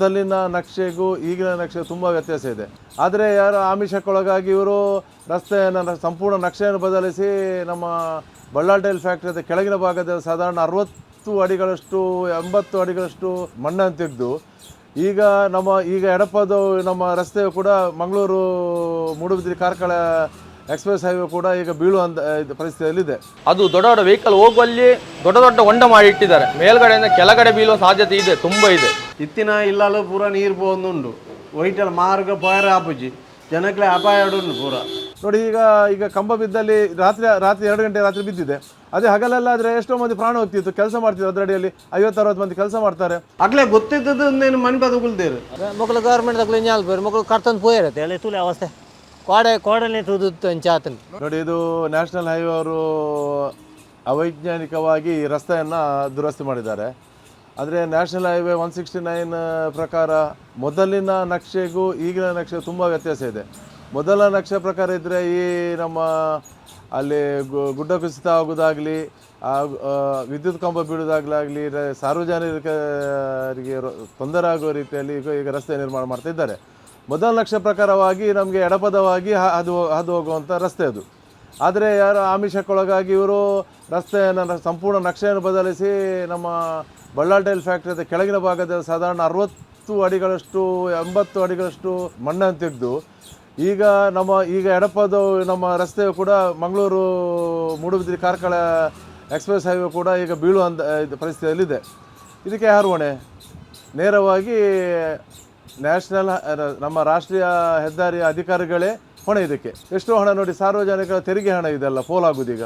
ಮೊದಲಿನ ನಕ್ಷೆಗೂ ಈಗಿನ ನಕ್ಷೆ ತುಂಬ ವ್ಯತ್ಯಾಸ ಇದೆ. ಆದರೆ ಯಾರು ಆಮಿಷಕ್ಕೊಳಗಾಗಿ ಇವರು ರಸ್ತೆಯನ್ನು, ಸಂಪೂರ್ಣ ನಕ್ಷೆಯನ್ನು ಬದಲಿಸಿ ನಮ್ಮ ಬಳ್ಳಾರಿ ಟೈಲ್ ಫ್ಯಾಕ್ಟ್ರಿಯ ಕೆಳಗಿನ ಭಾಗದ ಸಾಧಾರಣ ಅರವತ್ತು ಅಡಿಗಳಷ್ಟು, ಎಂಬತ್ತು ಅಡಿಗಳಷ್ಟು ಮಣ್ಣನ್ನು ತೆಗೆದು ಈಗ ನಮ್ಮ, ಈಗ ಎಡಪದ ನಮ್ಮ ರಸ್ತೆಯು ಕೂಡ ಮಂಗಳೂರು ಮೂಡುಬಿದ್ರಿ ಕಾರ್ಕಳ ಎಕ್ಸ್ಪ್ರೆಸ್ ಹೈವೇ ಕೂಡ ಈಗ ಬೀಳುವಂಥ ಪರಿಸ್ಥಿತಿಯಲ್ಲಿದೆ. ಅದು ದೊಡ್ಡ ದೊಡ್ಡ ವೆಹಿಕಲ್ ಹೋಗುವಲ್ಲಿ ದೊಡ್ಡ ದೊಡ್ಡ ಹೊಂಡ ಮಾಡಿ ಇಟ್ಟಿದ್ದಾರೆ ಮೇಲ್ಗಡೆಯಿಂದ ಕೆಳಗಡೆ ಬೀಳುವ ಸಾಧ್ಯತೆ ಇದೆ, ತುಂಬ ಇದೆ. ಇತ್ತಿನ ಇಲ್ಲಲು ಪೂರ ನೀರು ಪೋಂದುಂಡು ಒಯ್ಟಲ್ ಮಾರ್ಗ ಪಾಯರ ಆಪುಜಿ. ಜನಕ್ಕೆ ಅಪಾಯ ಉಂಟು ಪೂರ. ನೋಡಿ ಈಗ ಈಗ ಕಂಬ ಬಿದ್ದಲ್ಲಿ ರಾತ್ರಿ ರಾತ್ರಿ ಎರಡು ಗಂಟೆ ರಾತ್ರಿ ಬಿದ್ದಿದೆ. ಅದೇ ಹಗಲಲ್ಲಾದರೆ ಎಷ್ಟೋ ಮಂದಿ ಪ್ರಾಣ ಹೋಗ್ತಿತ್ತು ಕೆಲಸ ಮಾಡ್ತಿದ್ರು ಅದರಡಿಯಲ್ಲಿ. ಐವತ್ತು ಅರವತ್ತು ಮಂದಿ ಕೆಲಸ ಮಾಡ್ತಾರೆ. ಅಗ್ಲೆ ಗೊತ್ತಿದ್ದದ್ದು ನೀನು ಮನೆ ಬದುಕುಲ್ದೇರು. ಮಕ್ಕಳು ಗೌರ್ಮೆಂಟ್ ತಗ್ಲಿ ನ್ಯಾಲ್ ಬೇರೆ? ಮಕ್ಕಳು ಕರ್ತಂದು ಪೋಯಿರತ್ತೆ ಅಲ್ಲಿ ತುಲೆ ಅವಸ್ಥೆ. ಕೋಡೆ ಕೋಡನೆ ತುದುತ್ತು ಅಂಚಾತಲ್ಲಿ ನೋಡಿ ಇದು ನ್ಯಾಷನಲ್ ಹೈವೇ ಅವರು ಅವೈಜ್ಞಾನಿಕವಾಗಿ ರಸ್ತೆಯನ್ನು ದುರಸ್ತಿ ಮಾಡಿದ್ದಾರೆ. ಆದರೆ national highway one sixty nine ಪ್ರಕಾರ ಮೊದಲಿನ ನಕ್ಷೆಗೂ ಈಗಿನ ನಕ್ಷೆ ತುಂಬ ವ್ಯತ್ಯಾಸ ಇದೆ. ಮೊದಲ ನಕ್ಷೆ ಪ್ರಕಾರ ಇದ್ದರೆ ಈ ನಮ್ಮ ಅಲ್ಲಿ ಗುಡ್ಡ ಕುಸಿತ ಆಗೋದಾಗಲಿ ವಿದ್ಯುತ್ ಕಂಬ ಬೀಳೋದಾಗಲಾಗಲಿ ಸಾರ್ವಜನಿಕರಿಗೆ ತೊಂದರೆ ಆಗುವ ರೀತಿಯಲ್ಲಿ ಈಗ ಈಗ ರಸ್ತೆ ನಿರ್ಮಾಣ ಮಾಡ್ತಾ ಇದ್ದಾರೆ ಮೊದಲ ನಕ್ಷೆ ಪ್ರಕಾರವಾಗಿ ನಮಗೆ ಎಡಪದವಾಗಿ ಹಾದು ಹಾದು ಹೋಗುವಂಥ ರಸ್ತೆ ಅದು. ಆದರೆ ಯಾರು ಆಮಿಷಕ್ಕೊಳಗಾಗಿ ಇವರು ರಸ್ತೆಯನ್ನು ಸಂಪೂರ್ಣ ನಕ್ಷೆಯನ್ನು ಬದಲಿಸಿ ನಮ್ಮ ಬಳ್ಳಾರಿ ಟೈಲ್ ಕೆಳಗಿನ ಭಾಗದ ಸಾಧಾರಣ ಅರವತ್ತು ಅಡಿಗಳಷ್ಟು, ಎಂಬತ್ತು ಅಡಿಗಳಷ್ಟು ಮಣ್ಣನ್ನು ತೆಗೆದು ಈಗ ನಮ್ಮ, ಈಗ ಎಡಪದ ನಮ್ಮ ರಸ್ತೆಯು ಕೂಡ ಮಂಗಳೂರು ಮೂಡುಬಿದಿರಿ ಕಾರ್ಕಳ ಎಕ್ಸ್ಪ್ರೆಸ್ ಹೈವೇ ಕೂಡ ಈಗ ಬೀಳುವಂಥ ಪರಿಸ್ಥಿತಿಯಲ್ಲಿದೆ. ಇದಕ್ಕೆ ಯಾರು ಹೊಣೆ ನೇರವಾಗಿ ನ್ಯಾಷನಲ್ ನಮ್ಮ ರಾಷ್ಟ್ರೀಯ ಹೆದ್ದಾರಿಯ ಅಧಿಕಾರಿಗಳೇ ಹೊಣೆ ಇದಕ್ಕೆ. ಎಷ್ಟೋ ಹಣ ನೋಡಿ ಸಾರ್ವಜನಿಕ ತೆರಿಗೆ ಹಣ ಇದೆಲ್ಲ ಪೋಲಾಗುದು ಈಗ.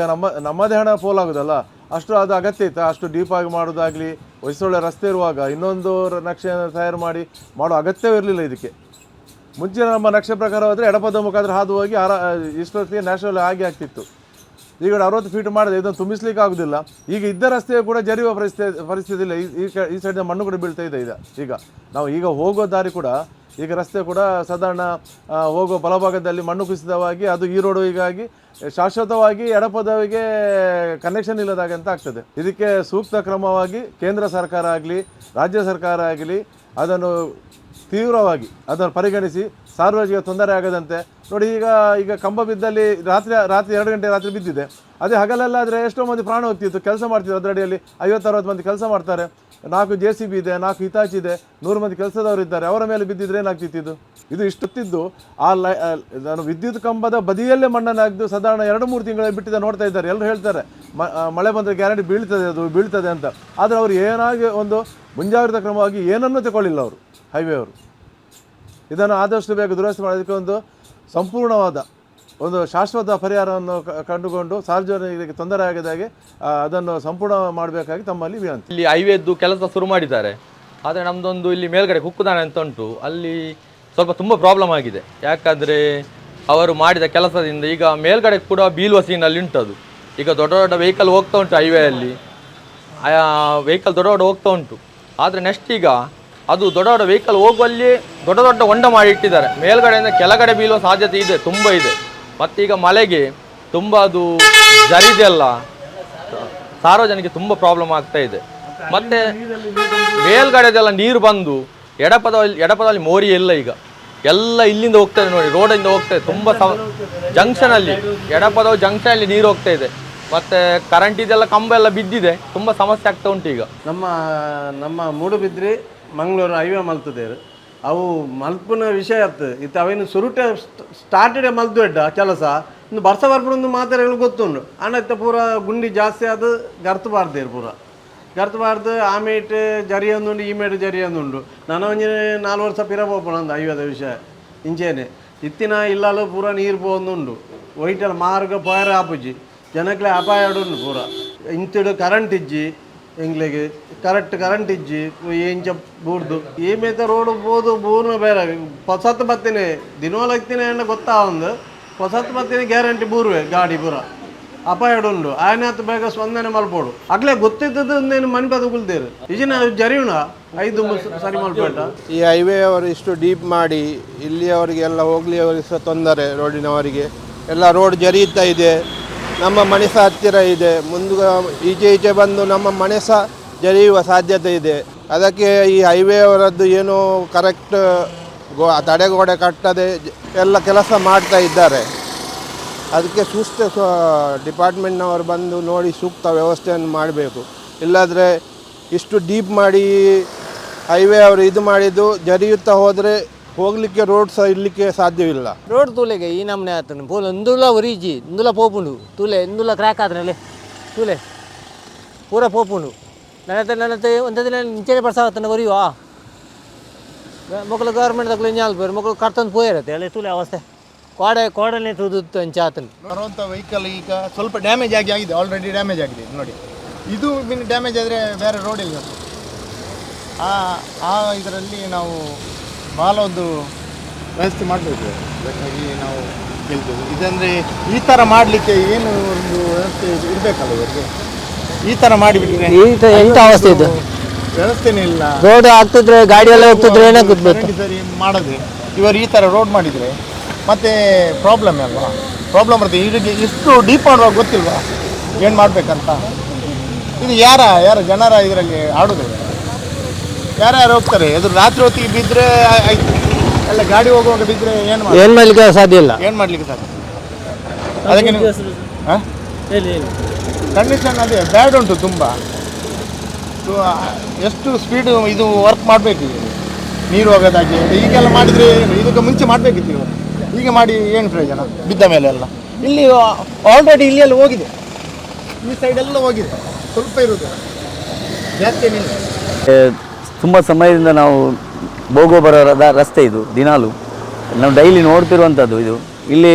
ನಮ್ಮ, ನಮ್ಮದೇ ಹಣ ಪೋಲಾಗೋದಲ್ಲ ಅಷ್ಟು ಅದು ಅಗತ್ಯ ಇತ್ತು? ಅಷ್ಟು ಡೀಪಾಗಿ ಮಾಡೋದಾಗಲಿ ಹೊಯ್ಸೊಳ್ಳೆ ರಸ್ತೆ ಇರುವಾಗ ಇನ್ನೊಂದು ನಕ್ಷೆಯನ್ನು ತಯಾರು ಮಾಡಿ ಮಾಡೋ ಅಗತ್ಯವೇ ಇರಲಿಲ್ಲ ಇದಕ್ಕೆ. ಮುಂಚೆ ನಮ್ಮ ನಕ್ಷೆ ಪ್ರಕಾರ ಹೋದರೆ ಎಡಪದ ಮುಖಾಂತರ ಹಾದು ಹೋಗಿ ಆರ, ಇಷ್ಟೊತ್ತಿಗೆ ನ್ಯಾಷನಲ್ ಆಗಿ ಆಗ್ತಿತ್ತು. ಈಗ ಅರವತ್ತು ಫೀಟ್ ಮಾಡಿದೆ, ಇದನ್ನು ತುಂಬಿಸ್ಲಿಕ್ಕೆ ಆಗೋದಿಲ್ಲ. ಈಗ ಇದ್ದ ರಸ್ತೆಯು ಕೂಡ ಜರಿಯುವ ಪರಿಸ್ಥಿತಿ ಪರಿಸ್ಥಿತಿ ಇಲ್ಲ ಈ- ಈ ಸೈಡ್ನ ಮಣ್ಣು ಕೂಡ ಬೀಳ್ತಾ ಇದೆ ಈಗ. ಈಗ ನಾವು ಈಗ ಹೋಗೋ ದಾರಿ ಕೂಡ ಈಗ ರಸ್ತೆ ಕೂಡ ಸಾಧಾರಣ ಹೋಗೋ ಬಲಭಾಗದಲ್ಲಿ ಮಣ್ಣು ಕುಸಿತವಾಗಿ ಅದು ಈ ರೋಡು ಹೀಗಾಗಿ ಶಾಶ್ವತವಾಗಿ ಎಡಪದವಿಗೆ ಕನೆಕ್ಷನ್ ಇಲ್ಲದಾಗೆ ಅಂತ ಆಗ್ತದೆ. ಇದಕ್ಕೆ ಸೂಕ್ತ ಕ್ರಮವಾಗಿ ಕೇಂದ್ರ ಸರ್ಕಾರ ಆಗಲಿ, ರಾಜ್ಯ ಸರ್ಕಾರ ಆಗಲಿ ಅದನ್ನು ತೀವ್ರವಾಗಿ ಅದನ್ನು ಪರಿಗಣಿಸಿ ಸಾರ್ವಜನಿಕ ತೊಂದರೆ ಆಗದಂತೆ. ನೋಡಿ ಈಗ ಈಗ ಕಂಬ ಬಿದ್ದಲ್ಲಿ ರಾತ್ರಿ ರಾತ್ರಿ ಎರಡು ಗಂಟೆ ರಾತ್ರಿ ಬಿದ್ದಿದೆ. ಅದೇ ಹಗಲಲ್ಲಾದರೆ ಎಷ್ಟೋ ಮಂದಿ ಪ್ರಾಣ ಹೋಗ್ತಿತ್ತು. ಕೆಲಸ ಮಾಡ್ತಿದ್ರು ಅದರಡಿಯಲ್ಲಿ ಐವತ್ತರವತ್ತು ಮಂದಿ ಕೆಲಸ ಮಾಡ್ತಾರೆ. ನಾಲ್ಕು ಜೆ ಸಿ ಬಿ ಇದೆ, ನಾಲ್ಕು ಹಿತಾಚಿ ಇದೆ, ನೂರು ಮಂದಿ ಕೆಲಸದವರು ಇದ್ದಾರೆ, ಅವರ ಮೇಲೆ ಬಿದ್ದಿದ್ರೆ ಏನಾಗ್ತಿತ್ತು ಇದು? ಇದು ಇಷ್ಟೊತ್ತಿದ್ದು, ಆ ಲೈ ನಾನು ವಿದ್ಯುತ್ ಕಂಬದ ಬದಿಯಲ್ಲೇ ಮಣ್ಣನ್ನು ಆಗಿದ್ದು ಸಾಧಾರಣ ಎರಡು, ಮೂರು ತಿಂಗಳ ಬಿಟ್ಟಿದೆ ನೋಡ್ತಾ ಇದ್ದಾರೆ. ಎಲ್ಲರೂ ಹೇಳ್ತಾರೆ ಮಳೆ ಬಂದರೆ ಗ್ಯಾರಂಟಿ ಬೀಳ್ತದೆ ಅದು, ಬೀಳ್ತದೆ ಅಂತ. ಆದರೆ ಅವರು ಏನಾಗಿ ಒಂದು ಮುಂಜಾಗ್ರತಾ ಕ್ರಮವಾಗಿ ಏನನ್ನೂ ತಗೊಳ್ಳಿಲ್ಲ ಅವರು ಹೈವೇ ಅವರು ಇದನ್ನು ಆದಷ್ಟು ಬೇಗ ದುರಸ್ತಿ ಮಾಡೋದಕ್ಕೆ ಒಂದು ಸಂಪೂರ್ಣವಾದ ಒಂದು ಶಾಶ್ವತ ಪರಿಹಾರವನ್ನು ಕಂಡುಕೊಂಡು ಸಾರ್ವಜನಿಕರಿಗೆ ತೊಂದರೆ ಆಗದ ಹಾಗೆ ಅದನ್ನು ಸಂಪೂರ್ಣ ಮಾಡಬೇಕಾಗಿ ತಮ್ಮಲ್ಲಿ ವಿನಂತಿ. ಇಲ್ಲಿ ಹೈವೇದ್ದು ಕೆಲಸ ಶುರು ಮಾಡಿದ್ದಾರೆ. ಆದರೆ ನಮ್ಮದೊಂದು ಇಲ್ಲಿ ಮೇಲ್ಗಡೆ ಕುಕ್ಕುದಾಣ ಅಂತ ಉಂಟು. ಅಲ್ಲಿ ಸ್ವಲ್ಪ ತುಂಬ ಪ್ರಾಬ್ಲಮ್ ಆಗಿದೆ. ಯಾಕಂದರೆ ಅವರು ಮಾಡಿದ ಕೆಲಸದಿಂದ ಈಗ ಮೇಲ್ಗಡೆ ಕೂಡ ಬೀಳುವ ಸೀನಲ್ಲಿ ಉಂಟದು ಈಗ ದೊಡ್ಡ ದೊಡ್ಡ ವೆಹಿಕಲ್ ಹೋಗ್ತಾ ಉಂಟು ಹೈವೇಯಲ್ಲಿ ವೆಹಿಕಲ್ ದೊಡ್ಡ ದೊಡ್ಡ ಹೋಗ್ತಾ ಉಂಟು. ಆದರೆ ನೆಕ್ಸ್ಟ್ ಈಗ ಅದು ದೊಡ್ಡ ದೊಡ್ಡ ವೆಹಿಕಲ್ ಹೋಗುವಲ್ಲಿ ದೊಡ್ಡ ದೊಡ್ಡ ಹೊಂಡ ಮಾಡಿ ಇಟ್ಟಿದ್ದಾರೆ. ಮೇಲ್ಗಡೆಯಿಂದ ಕೆಳಗಡೆ ಬೀಳುವ ಸಾಧ್ಯತೆ ಇದೆ, ತುಂಬ ಇದೆ. ಮತ್ತೀಗ ಮಳೆಗೆ ತುಂಬ ಅದು ಜರಿದೆಲ್ಲ ಸಾರ್ವಜನಿಕ ತುಂಬ ಪ್ರಾಬ್ಲಮ್ ಆಗ್ತಾ ಇದೆ. ಮತ್ತೆ ಮೇಲ್ಗಡೆದೆಲ್ಲ ನೀರು ಬಂದು ಎಡಪದ ಎಡಪದಲ್ಲಿ ಮೋರಿ ಇಲ್ಲ ಈಗ. ಎಲ್ಲ ಇಲ್ಲಿಂದ ಹೋಗ್ತದೆ ನೋಡಿ, ರೋಡಿಂದ ಹೋಗ್ತದೆ. ತುಂಬ ಜಂಕ್ಷನ್ ಅಲ್ಲಿ ಎಡಪದವು ಜಂಕ್ಷನ್ ಅಲ್ಲಿ ನೀರು ಹೋಗ್ತಾ ಇದೆ. ಮತ್ತೆ ಕರೆಂಟ್ ಇದೆಲ್ಲ ಕಂಬ ಎಲ್ಲ ಬಿದ್ದಿದೆ. ತುಂಬ ಸಮಸ್ಯೆ ಆಗ್ತಾ ಉಂಟು ಈಗ. ನಮ್ಮ ನಮ್ಮ ಮೂಡುಬಿದ್ರಿ ಮಂಗಳೂರು ಹೈವೇ ಮಲ್ತದೇರು. ಅವು ಮಲ್ಪನ ವಿಷಯ ಅತ್ತು ಇತ್ತು, ಅವೇನು ಸುರುಟ ಸ್ಟಾರ್ಟೆಡ್ ಮಲ್ತು ಎಡ್ಡ ಕೆಲಸ. ಇನ್ನು ಬರ್ಸ ಬರ್ಪುಂದು ಮಾತಾಡಲು ಗೊತ್ತುಂಡು ಅಣ್ಣತ್ತ ಪೂರ ಗುಂಡಿ ಜಾಸ್ತಿ ಅದು ಗರ್ತಬಾರ್ದೇರು ಪೂರ. ಗರ್ತಬಾರ್ದು ಆಮೇಟ್ ಜರಿ ಒಂದುಂಡು ಈ ಮೇಟ್ ಜರಿ ಒಂದುಂಡು ನಾನು ಒಂಜಿ ನಾಲ್ಕು ವರ್ಷ ಪಿರ ಪೋಪಣಂದು ಹೈವೇದ ವಿಷಯ. ಇಂಚೇನೆ ಇತ್ತಿನ ಇಲ್ಲಾಲು ಪೂರ ನೀರು ಪೋಂದುಂಡು ಒಯ್ಟಲ್ ಮಾರ್ಗ ಪೋಯರ ಆಪುಜಿ ಜನಕ್ಕೆ ಅಪಾಯ ಉಂಡು ಪೂರ. ಇಂತಿಡು ಕರೆಂಟ್ ಇಜ್ಜಿ. ಕರೆಕ್ಟ್ ಕರೆಂಟ್ ಇಜ್ಜಿ, ಏಂಚ ಬೂರ್ದು. ಈ ಮೇತ ರೋಡ್ ಬೋದು ಬೂರ್ನ ಬೇರೆ. ಹೊಸತ್ತು ಬತ್ತೀನಿ ದಿನೋಲ ಅಂತ ಗೊತ್ತಾ ಒಂದು? ಹೊಸತ್ತು ಬತ್ತೀನಿ ಗ್ಯಾರಂಟಿ ಬೂರ್ವೆ, ಗಾಡಿ ಪೂರ. ಅಪಾಯ ಉಂಡು. ಹತ್ತು ಬೇಗ ಸ್ಪಂದನೆ ಮಲ್ಪೋಡು. ಅಗ್ಲೇ ಗೊತ್ತಿದ್ದದ್ದು ನೀನು ಮನೆ ಬದುಕುಲ್ದೇರು. ಇಜಿನ ಜರಿಯುಣ? ಐದು ಸರಿ ಮಲ್ಪೇಟ ಈ ಹೈವೇ ಅವರು ಇಷ್ಟು ಡೀಪ್ ಮಾಡಿ, ಇಲ್ಲಿಯವರಿಗೆಲ್ಲ ಹೋಗ್ಲಿಯವರಿಗೆ ಸಹ ತೊಂದರೆ, ರೋಡಿನವರಿಗೆ. ಎಲ್ಲ ರೋಡ್ ಜರಿಯುತ್ತಾ ಇದೆ. ನಮ್ಮ ಮನೆ ಸಹ ಹತ್ತಿರ ಇದೆ. ಮುಂದೆ ಈಚೆ ಈಚೆ ಬಂದು ನಮ್ಮ ಮನೆ ಸಹ ಜರಿಯುವ ಸಾಧ್ಯತೆ ಇದೆ. ಅದಕ್ಕೆ ಈ ಹೈವೇ ಅವರದ್ದು ಏನು ಕರೆಕ್ಟ್ ಗೋ, ತಡೆಗೋಡೆ ಕಟ್ಟದೆ ಎಲ್ಲ ಕೆಲಸ ಮಾಡ್ತಾ ಇದ್ದಾರೆ. ಅದಕ್ಕೆ ಸೂಕ್ತ ಡಿಪಾರ್ಟ್ಮೆಂಟ್ನವರು ಬಂದು ನೋಡಿ ಸೂಕ್ತ ವ್ಯವಸ್ಥೆಯನ್ನು ಮಾಡಬೇಕು. ಇಲ್ಲಾದರೆ ಇಷ್ಟು ಡೀಪ್ ಮಾಡಿ ಹೈವೇ ಅವರು ಇದು ಮಾಡಿದ್ದು, ಜರಿಯುತ್ತಾ ಹೋದರೆ ಹೋಗಲಿಕ್ಕೆ ರೋಡ್ ಸಹ ಇರಲಿಕ್ಕೆ ಸಾಧ್ಯವಿಲ್ಲ. ರೋಡ್ ತೂಲೆಗೆ ಈ ನಮ್ಮನೆ ಆತನು ಪೋಲು ಇಂದುಲ ಒರಿಜಿ ಇಂದುಲ ಪೋಪುಂಡು. ತೂಲೆ ಇಂದುಲ ಕ್ರ್ಯಾಕ್ ಆದ್ರಲ್ಲಿ ತೂಲೆ ಪೂರ ಪೋಪುಂಡು. ನನ್ನತ್ತೆ ನನ್ನತ್ತೆ ಒಂದು ದಿನ ಇಂಚನೆ ಬರ್ಸಾವತ್ತನ ಒರಿಯುವ ಮಕ್ಕಳು ಗೌರ್ಮೆಂಟ್ ತಗೊಳ್ಳಿ ಇಂಜಾಲ್ಪೇರು ಮಕ್ಕಳು ಕರ್ತಂದು ಪೋಯಿರತ್ತೆ ಅಲ್ಲಿ ತೂಲೆ ಅವಸ್ಥೆ. ಕೋಡೆ ಕೋಡನೆ ಅಂಚೆ ಆತನು. ಬರುವಂಥ ವೆಹಿಕಲ್ ಈಗ ಸ್ವಲ್ಪ ಡ್ಯಾಮೇಜ್ ಆಗಿ ಆಗಿದೆ ಆಲ್ರೆಡಿ ಡ್ಯಾಮೇಜ್ ಆಗಿದೆ ನೋಡಿ. ಇದು ಡ್ಯಾಮೇಜ್ ಆದರೆ ಬೇರೆ ರೋಡ್ ಇಲ್ಲ. ಆ ಆ ಇದರಲ್ಲಿ ನಾವು ಭಾಳ ಒಂದು ವ್ಯವಸ್ಥೆ ಮಾಡಬೇಕು. ಅದಕ್ಕಾಗಿ ನಾವು ಕೇಳ್ತೇವೆ. ಇದಂದರೆ ಈ ಥರ ಮಾಡಲಿಕ್ಕೆ ಏನು ಒಂದು ವ್ಯವಸ್ಥೆ ಇರಬೇಕಲ್ಲ ಇವರಿಗೆ? ಈ ಥರ ಮಾಡಿಬಿಟ್ರೆ ಈ ತ- ಎಂತ ಅವಸ್ಥೆ ಇದು? ವ್ಯವಸ್ಥೆನೇ ಇಲ್ಲ. ರೋಡ್ ಆಗ್ತಿದ್ರೆ ಗಾಡಿ ಎಲ್ಲ ಹೋಗ್ತಿದ್ರೆ ಏನೇ ರೆಡಿ ಸರಿ ಮಾಡದೆ. ಇವರು ಈ ಥರ ರೋಡ್ ಮಾಡಿದರೆ ಮತ್ತೆ ಪ್ರಾಬ್ಲಮ್ ಅಲ್ವಾ? ಪ್ರಾಬ್ಲಮ್ ಬರುತ್ತೆ. ಇವರಿಗೆ ಎಷ್ಟು ಡೀಪ್ ಮಾಡುವಾಗ ಗೊತ್ತಿಲ್ವಾ? ಏನು ಮಾಡಬೇಕಂತ? ಇದು ಯಾರ ಯಾರ ಜನರ ಇದರಲ್ಲಿ ಆಡೋದು? ಯಾರ್ಯಾರು ಹೋಗ್ತಾರೆ? ಅದು ರಾತ್ರಿ ಹೊತ್ತಿಗೆ ಬಿದ್ದರೆ ಆಯ್ತು ಎಲ್ಲ ಗಾಡಿ ಹೋಗುವಾಗ ಬಿದ್ದರೆ ಏನು ಮಾಡಿ ಏನು ಮಾಡಲಿಕ್ಕೆ ಸಾಧ್ಯ ಇಲ್ಲ. ಏನು ಮಾಡಲಿಕ್ಕೆ ಸಾಧ್ಯ? ಅದಕ್ಕೆ ನೀವು ಹಾಂ ಕಂಡೀಷನ್ ಅದೇ ಬ್ಯಾಡ್ ಉಂಟು ತುಂಬ. ಸೊ, ಎಷ್ಟು ಸ್ಪೀಡ್ ಇದು ವರ್ಕ್ ಮಾಡಬೇಕು ನೀರು ಹೋಗೋದಾಗಿ ಈಗೆಲ್ಲ ಮಾಡಿದರೆ ಇದಕ್ಕೆ ಮುಂಚೆ ಮಾಡಬೇಕಿತ್ತು ಇವರು ಈಗ ಮಾಡಿ ಏನು ಪ್ರಯೋಜನ? ಬಿದ್ದ ಮೇಲೆ ಎಲ್ಲ. ಇಲ್ಲಿ ಆಲ್ರೆಡಿ ಇಲ್ಲಿ ಎಲ್ಲ ಹೋಗಿದೆ. ಈ ಸೈಡೆಲ್ಲ ಹೋಗಿದೆ. ಸ್ವಲ್ಪ ಇರೋದು. ಜಾಸ್ತಿ ಏನಿಲ್ಲ. ತುಂಬ ಸಮಯದಿಂದ ನಾವು ಹೋಗೋ ಬರೋ ರಸ್ತೆ ಇದು, ದಿನಾಲು. ನಾವು ಡೈಲಿ ನೋಡ್ತಿರುವಂಥದ್ದು ಇದು. ಇಲ್ಲಿ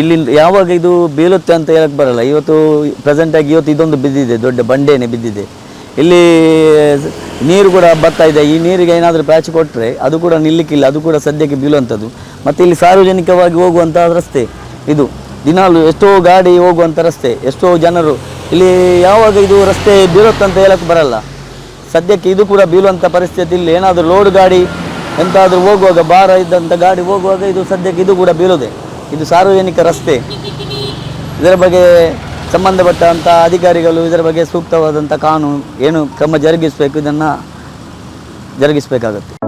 ಇಲ್ಲಿಂದ ಯಾವಾಗ ಇದು ಬೀಳುತ್ತೆ ಅಂತ ಹೇಳಕ್ಕೆ ಬರಲ್ಲ. ಇವತ್ತು ಪ್ರೆಸೆಂಟಾಗಿ ಇವತ್ತು ಇದೊಂದು ಬಿದ್ದಿದೆ, ದೊಡ್ಡ ಬಂಡೆನೇ ಬಿದ್ದಿದೆ. ಇಲ್ಲಿ ನೀರು ಕೂಡ ಬರ್ತಾ ಇದೆ. ಈ ನೀರಿಗೆ ಏನಾದರೂ ಪ್ಯಾಚ್ ಕೊಟ್ಟರೆ ಅದು ಕೂಡ ನಿಲ್ಲಿಕ್ಕಿಲ್ಲ, ಅದು ಕೂಡ ಸದ್ಯಕ್ಕೆ ಬೀಳುವಂಥದ್ದು ಮತ್ತು ಇಲ್ಲಿ ಸಾರ್ವಜನಿಕವಾಗಿ ಹೋಗುವಂಥ ರಸ್ತೆ ಇದು. ದಿನಾಲು ಎಷ್ಟೋ ಗಾಡಿ ಹೋಗುವಂಥ ರಸ್ತೆ, ಎಷ್ಟೋ ಜನರು. ಇಲ್ಲಿ ಯಾವಾಗ ಇದು ರಸ್ತೆ ಬೀಳುತ್ತಂತ ಹೇಳಕ್ಕೆ ಬರಲ್ಲ. ಸದ್ಯಕ್ಕೆ ಇದು ಕೂಡ ಬೀಳುವಂಥ ಪರಿಸ್ಥಿತಿ ಇಲ್ಲಿ. ಏನಾದರೂ ಲೋಡ್ ಗಾಡಿ ಎಂತಾದರೂ ಹೋಗುವಾಗ ಭಾರ ಇದ್ದಂಥ ಗಾಡಿ ಹೋಗುವಾಗ ಇದು ಸದ್ಯಕ್ಕೆ ಇದು ಕೂಡ ಬೀಳುದೆ ಇದು ಸಾರ್ವಜನಿಕ ರಸ್ತೆ. ಇದರ ಬಗ್ಗೆ ಸಂಬಂಧಪಟ್ಟಂಥ ಅಧಿಕಾರಿಗಳು ಇದರ ಬಗ್ಗೆ ಸೂಕ್ತವಾದಂಥ ಕಾನೂನು ಏನು ಕ್ರಮ ಜರುಗಿಸಬೇಕು ಇದನ್ನು ಜರುಗಿಸಬೇಕಾಗತ್ತೆ.